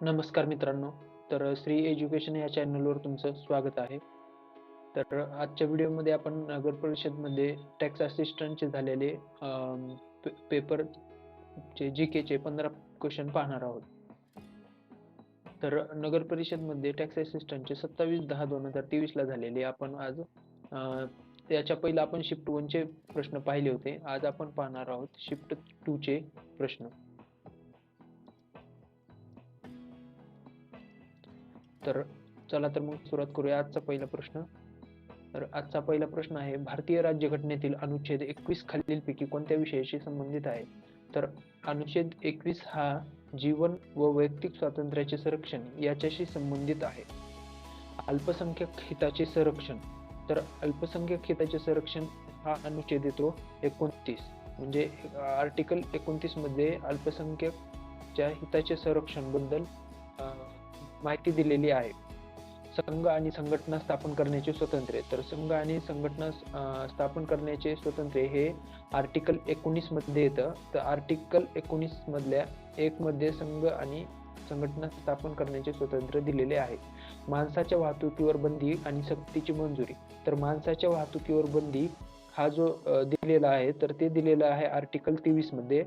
नमस्कार मित्रांनो. तर श्री एज्युकेशन या चॅनलवर तुमचं स्वागत आहे. तर आजच्या व्हिडिओमध्ये आपण नगर परिषदमध्ये टॅक्स असिस्टंटचे झालेले पेपर पे- पेपरचे जी केचे पंधरा क्वेश्चन पाहणार आहोत. तर नगर परिषदमध्ये टॅक्स असिस्टंटचे सत्तावीस दहा दोन हजार तेवीसला झालेले आपण आज त्याच्या पहिला आपण शिफ्ट वनचे प्रश्न पाहिले होते. आज आपण पाहणार आहोत शिफ्ट टूचे प्रश्न. तर चला तर मग सुरुवात करूया आजचा पहिला प्रश्न. तर आजचा पहिला प्रश्न आहे भारतीय राज्यघटनेतील अनुच्छेद एकवीस खालीलपैकी कोणत्या विषयाशी संबंधित आहे? तर अनुच्छेद एकवीस हा जीवन व वैयक्तिक स्वातंत्र्याचे संरक्षण याच्याशी संबंधित आहे. अल्पसंख्याक हिताचे संरक्षण. तर अल्पसंख्याक हिताचे संरक्षण हा अनुच्छेद येतो एकोणतीस. म्हणजे आर्टिकल एकोणतीसमध्ये अल्पसंख्याकच्या हिताचे संरक्षणबद्दल माहिती दिलेली आहे. संघ आणि संघटना स्थापन करण्याचे स्वातंत्र्य. तर संघ आणि संघटना स्थापन करण्याचे स्वातंत्र्य हे आर्टिकल एकोणीसमध्ये येतं. तर आर्टिकल एकोणीस मधल्या एक मध्ये संघ आणि संघटना स्थापन करण्याचे स्वातंत्र्य दिलेले आहे. माणसाच्या वाहतुकीवर बंदी आणि सक्तीची मंजुरी. तर माणसाच्या वाहतुकीवर बंदी हा जो दिलेला आहे तर ते दिलेलं आहे आर्टिकल तेवीसमध्ये.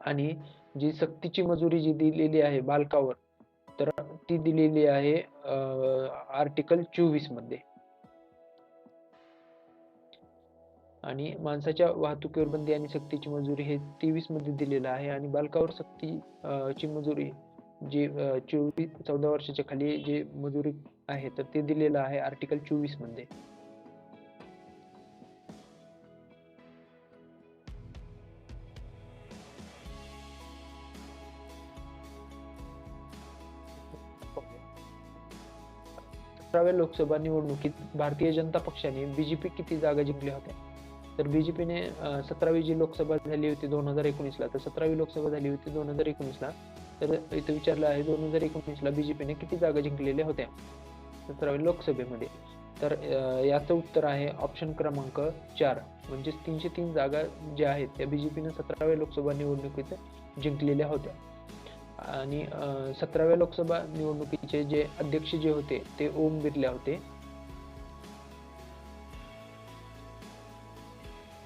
आणि जी सक्तीची मजुरी जी दिलेली आहे बालकावर तर ती दिलेली आहे आर्टिकल चोवीसमध्ये. आणि माणसाच्या वाहतुकीवर बंदी आणि सक्तीची मजुरी हे तेवीसमध्ये दिलेलं आहे. आणि बालकावर सक्ती ची मजुरी जी चोवीस चौदा वर्षाच्या खाली जे मजुरी आहे तर ते दिलेलं आहे आर्टिकल चोवीसमध्ये. सतराव्या लोकसभा निवडणुकीत भारतीय जनता पक्षाने बीजेपी किती जागा जिंकल्या होत्या? तर बीजेपीने सतरावी जी लोकसभा झाली होती दोन हजार एकोणीसला तर सतरावी लोकसभा झाली होती दोन हजार एकोणीसला तर इथं विचारलं आहे दोन हजार एकोणीसला बीजेपीने किती जागा जिंकलेल्या होत्या? सतराव्या लोकसभेमध्ये. तर याचं उत्तर आहे ऑप्शन क्रमांक चार म्हणजेच तीनशे तीन जागा ज्या आहेत त्या बीजेपीने सतराव्या लोकसभा निवडणुकीत जिंकलेल्या होत्या. आणि सतराव्या लोकसभा निवडणुकीचे जे अध्यक्ष जे होते ते ओम बिर्ला होते.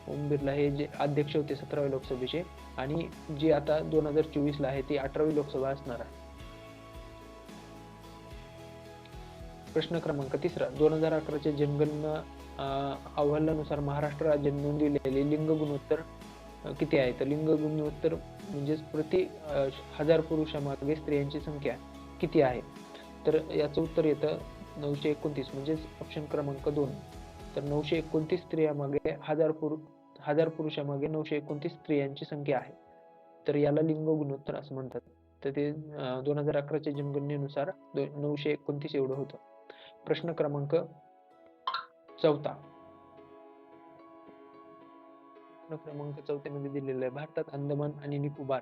ओम बिर्ला हे जे अध्यक्ष होते सतराव्या लोकसभेचे आणि जे आता दोन हजार चोवीस ला आहे ती अठरावी लोकसभा असणार आहे. प्रश्न क्रमांक तिसरा दोन हजार अकराच्या जनगणना अहवालानुसार महाराष्ट्र राज्याने नोंदविलेले लिंग गुणोत्तर किती आहे? तर लिंग गुणोत्तर म्हणजेच प्रति हजार पुरुषामागे स्त्रियांची संख्या किती आहे? तर याचं उत्तर येतं नऊशे एकोणतीस म्हणजेच ऑप्शन क्रमांक दोन. तर नऊशे एकोणतीस स्त्रियामागे हजार पुरु हजार पुरुषामागे नऊशे एकोणतीस स्त्रियांची संख्या आहे. तर याला लिंग गुणोत्तर असं म्हणतात. तर ते दोन हजार अकराच्या जनगणनेनुसार दो- नऊशे एकोणतीस एवढं होतं. प्रश्न क्रमांक चौथा. प्रश्न क्रमांक चौथ्यामध्ये दिलेला आहे. भारतात अंदमान आणि निकोबार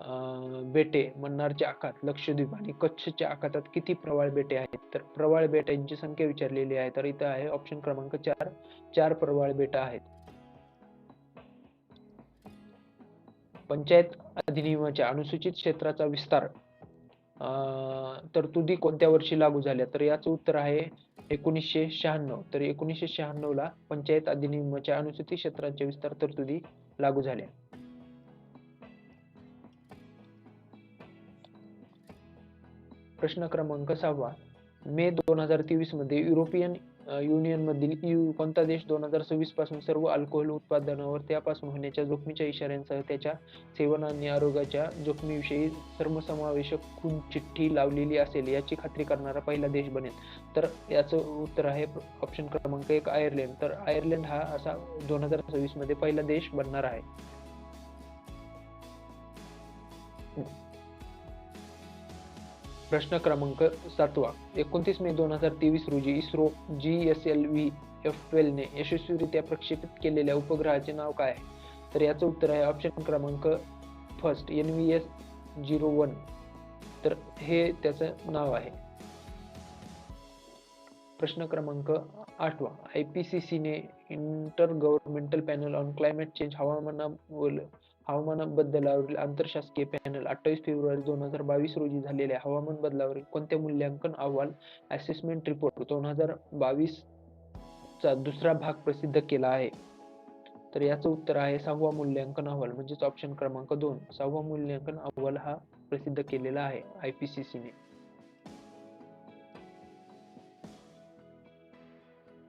अं, बेटे मन्नारचे आखात लक्षद्वीप आणि कच्छच्या आखातात किती प्रवाळ बेटे आहेत? तर प्रवाळ बेटांची संख्या विचारलेली आहे तर इथं आहे ऑप्शन क्रमांक चार. चार प्रवाळ बेटा आहेत. पंचायत अधिनियमाच्या अनुसूचित क्षेत्राचा विस्तार तरतुदी कोणत्या वर्षी लागू झाल्या? तर याचं उत्तर आहे एकोणीसशे शहाण्णव. तर एकोणीसशे शहाण्णव ला पंचायत अधिनियमाच्या अनुसूचित क्षेत्रांच्या विस्तार तरतुदी लागू झाल्या. प्रश्न क्रमांक सहावा. मे दोन हजार तेवीसमध्ये युरोपियन युनियनमधील यू कोणता देश दोन हजार सव्वीसपासून सर्व अल्कोहोल उत्पादनावर त्यापासून होण्याच्या जोखमीच्या इशाऱ्यांसह त्याच्या सेवन आणि आरोग्याच्या जोखमीविषयी सर्वसमावेशक खून चिठ्ठी लावलेली असेल याची खात्री करणारा पहिला देश बनेल. तर याचं उत्तर आहे ऑप्शन क्रमांक एक आयर्लंड तर आयर्लंड हा असा दोन हजार सव्वीसमध्ये पहिला देश बनणार आहे. प्रश्न क्रमांक सातवा. एकोणतीस मे दोन हजार तेवीस रोजी ISRO G S L V F एलने यशस्वीरित्या प्रक्षेपित केलेल्या उपग्रहाचे नाव काय आहे? तर याचं उत्तर आहे ऑप्शन क्रमांक first N V S zero one तर हे त्याचं नाव आहे. प्रश्न क्रमांक आठवा. आय पी सी सीने intergovernmental panel on climate change हवामानावर हवामान बदलावरील आंतरशासकीय पॅनल अठ्ठावीस फेब्रुवारी दोन हजार बावीस रोजी झालेल्या हवामान बदलावरील कोणत्या मूल्यांकन अहवाल असेसमेंट रिपोर्ट दोन हजार बावीस चा दुसरा भाग प्रसिद्ध केला आहे? तर याचं उत्तर आहे सहावा मूल्यांकन अहवाल म्हणजेच ऑप्शन क्रमांक दोन. सहावा मूल्यांकन अहवाल हा प्रसिद्ध केलेला आहे IPCC ने.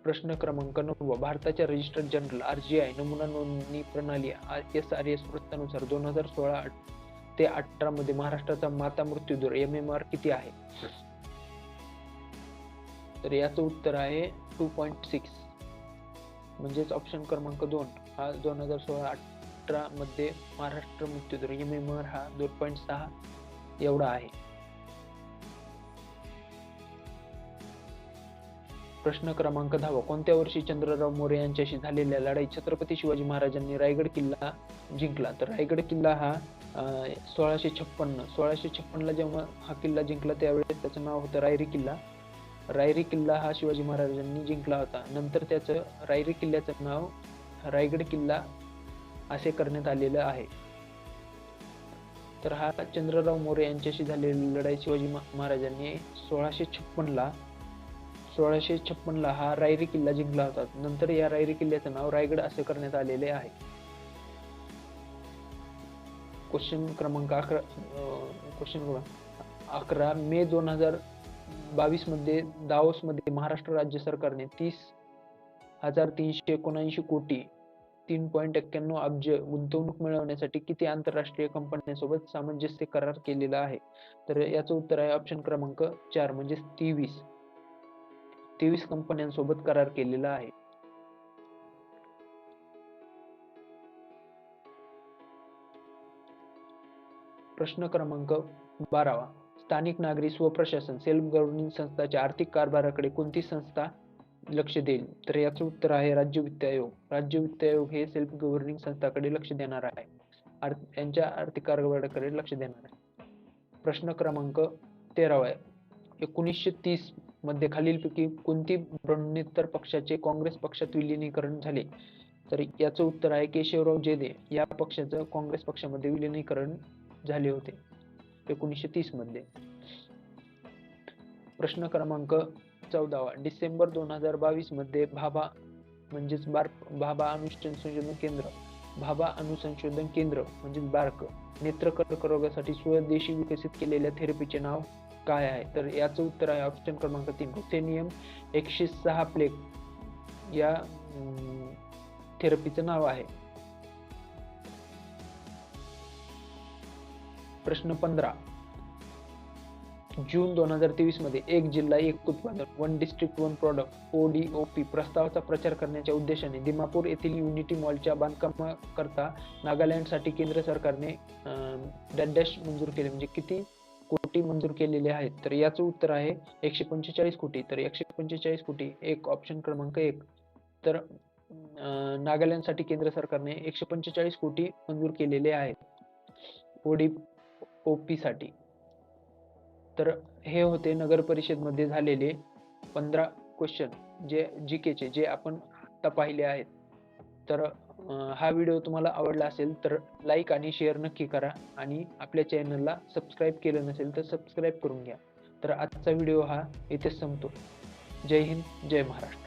प्रश्न क्रमांक नववा भारताच्या रजिस्टर जनरल आरजीआय नमुना नोंदणी प्रणाली एस आर एस वृत्तानुसार दोन हजार सोळा ते अठरा मध्ये महाराष्ट्राचा माता मृत्यू दर एम एम आर किती आहे? तर याचं उत्तर आहे टू पॉईंट सिक्स म्हणजेच ऑप्शन क्रमांक दोन हा दोन हजार सोळा अठरा मध्ये महाराष्ट्र मृत्यू दर एम एम आर हा दोन पॉईंट सहा एवढा आहे. प्रश्न क्रमांक दहावा. कोणत्या वर्षी चंद्रराव मोरे यांच्याशी झालेल्या लढाई छत्रपती शिवाजी महाराजांनी रायगड किल्ला जिंकला? तर रायगड किल्ला हा सोळाशे छप्पन्न सोळाशे छप्पनला जेव्हा हा किल्ला जिंकला त्यावेळेस त्याचं नाव होतं रायरी किल्ला. रायरी किल्ला हा शिवाजी महाराजांनी जिंकला होता. नंतर त्याचं रायरी किल्ल्याचं नाव रायगड किल्ला असे करण्यात आलेलं आहे. तर हा चंद्रराव मोरे यांच्याशी झालेली लढाई शिवाजी महाराजांनी सोळाशे छप्पनला सोळाशे छप्पनला हा रायरी किल्ला जिंकला होता. नंतर या रायरी किल्ल्याचं नाव रायगड असे करण्यात आलेले आहे. क्वेश्चन क्रमांक अकरा क्वेश्चन अकरा मे दोन हजार बावीसमध्ये दाओसमध्ये महाराष्ट्र राज्य सरकारने तीस हजार तीनशे एकोणऐंशी कोटी तीन पॉईंट एक्क्याण्णव अब्ज गुंतवणूक मिळवण्यासाठी किती आंतरराष्ट्रीय कंपन्यांसोबत सामंजस्य करार केलेला आहे? तर याचं उत्तर आहे ऑप्शन क्रमांक चार म्हणजे तेवीस. तेवीस कंपन्यांसोबत करार केलेला आहे. प्रश्न क्रमांक बारावा. स्थानिक नागरी स्वप्रशासन सेल्फ गव्हर्निंग संस्थाच्या आर्थिक कारभाराकडे कोणती संस्था लक्ष देईल? तर याचं उत्तर आहे राज्य वित्त आयोग. राज्य वित्त आयोग हे सेल्फ गव्हर्निंग संस्थाकडे लक्ष देणार आहे. यांच्या आर्थिक कारभाराकडे लक्ष देणार आहे. प्रश्न क्रमांक तेरावा आहे. एकोणीसशे तीस मध्ये खालीलपैकी कोणती ब्रणोत्तर पक्षाचे काँग्रेस पक्षात विलिनीकरण झाले? तर याचं उत्तर आहे केशवराव जेदे या पक्षाचं काँग्रेस पक्षामध्ये विलिनीकरण झाले होते. एकोणीसशे तीसमध्ये. प्रश्न क्रमांक चौदावा. डिसेंबर दोन हजार बावीसमध्ये भाभा म्हणजेच बार भाभा अनुसंशोधन केंद्र भाभा अनुसंशोधन केंद्र म्हणजेच बार्क नेत्र कर्करोगासाठी स्वदेशी विकसित केलेल्या थेरपीचे नाव काय आहे? तर याचं उत्तर आहे ऑप्शन क्रमांक तीन रुथेनियम एकशे सहा प्लेक या थेरपीचं नाव आहे. प्रश्न पंधरा. जून दोन हजार तेवीसमध्ये एक जिल्हा एक उत्पादन one district one product ODOP प्रस्तावाचा प्रचार करण्याच्या उद्देशाने दिमापूर येथील युनिटी मॉलच्या बांधकामाकरता नागालँडसाठी केंद्र सरकारने डॅश मंजूर केले. म्हणजे किती? कोटी मंजूर केलेले आहेत. तर याचं उत्तर आहे एकशे पंचेचाळीस कोटी. तर एकशे पंचेचाळीस कोटी एक ऑप्शन क्रमांक एक. तर नागालँडसाठी केंद्र सरकारने एकशे पंचेचाळीस कोटी मंजूर केलेले आहेत. ओडी ओ साठी तर हे होते नगर परिषदमध्ये झालेले पंधरा क्वेश्चन जे जी केचे जे आपण आता पाहिले आहेत. तर हा व्हिडिओ तुम्हाला आवडला असेल तर लाईक आणि शेअर नक्की करा. आणि आपल्या चॅनलला सबस्क्राईब केलं नसेल तर सबस्क्राईब करून घ्या. तर आजचा व्हिडिओ हा इथेच संपतो. जय हिंद जय महाराष्ट्र.